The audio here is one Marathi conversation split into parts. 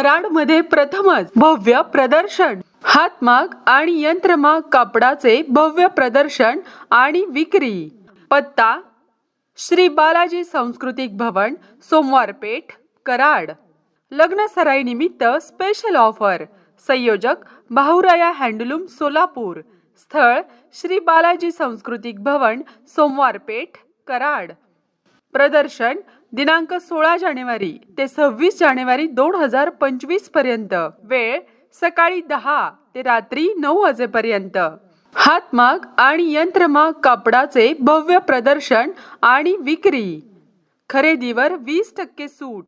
कराडमध्ये प्रथमच भव्य प्रदर्शन. हातमाग आणि यंत्रमाग कापडाचे भव्य प्रदर्शन आणि विक्री. पत्ता श्री बालाजी सांस्कृतिक भवन सोमवार पेठ कराड. लग्न सराई निमित्त स्पेशल ऑफर संयोजक भाऊराया हँडलूम सोलापूर. स्थळ श्री बालाजी सांस्कृतिक भवन सोमवार पेठ कराड. प्रदर्शन दिनांक सोळा जानेवारी ते सव्वीस जानेवारी दोन हजार पंचवीसपर्यंत. वेळ सकाळी दहा ते रात्री नऊ वाजेपर्यंत. हातमाग आणि यंत्रमाग कापडाचे भव्य प्रदर्शन आणि विक्री. खरेदीवर वीस टक्के सूट.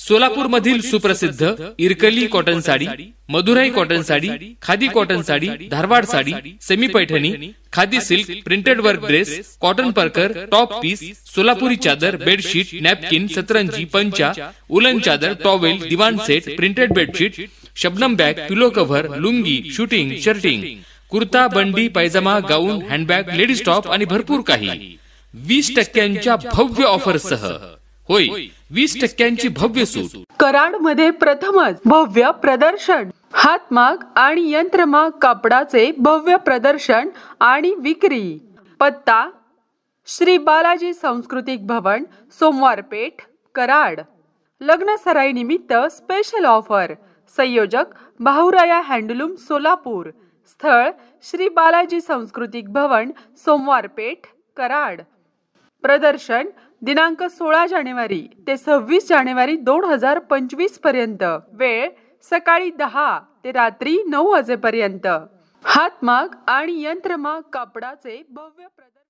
सोलापूर मधील सुप्रसिद्ध Irkali cotton sari Madurai cotton sari khadi cotton sari Dharwad sari semi Paithani khadi silk printed work dress cotton परकर टॉप पीस सोलापुरी चादर बेडशीट नॅपकिन सतरंजी पंचा उलन चादर टॉवेल दिवाण set printed bedsheet Shabnam bag pillow cover lungi suiting shirting kurta बंडी pyjama gown handbag ladies top आणि भरपूर काही वीस टक्क्यांच्या भव्य ऑफर सह होय वीस टक्क्यांची भव्य सूट. कराडमध्ये प्रथमच भव्य प्रदर्शन. हातमाग आणि यंत्रमाग कापडाचे भव्य प्रदर्शन आणि विक्री. पत्ता श्री बालाजी सांस्कृतिक भवन सोमवार पेठ कराड. लग्न सराई निमित्त स्पेशल ऑफर संयोजक भाऊराया हँडलूम सोलापूर. स्थळ श्री बालाजी सांस्कृतिक भवन सोमवार पेठ कराड. प्रदर्शन दिनांक सोळा जानेवारी ते सव्वीस जानेवारी दोन हजार पंचवीसपर्यंत. वेळ सकाळी दहा ते रात्री नऊ वाजेपर्यंत. हातमाग आणि यंत्रमाग कापडाचे भव्य प्रदर्शन.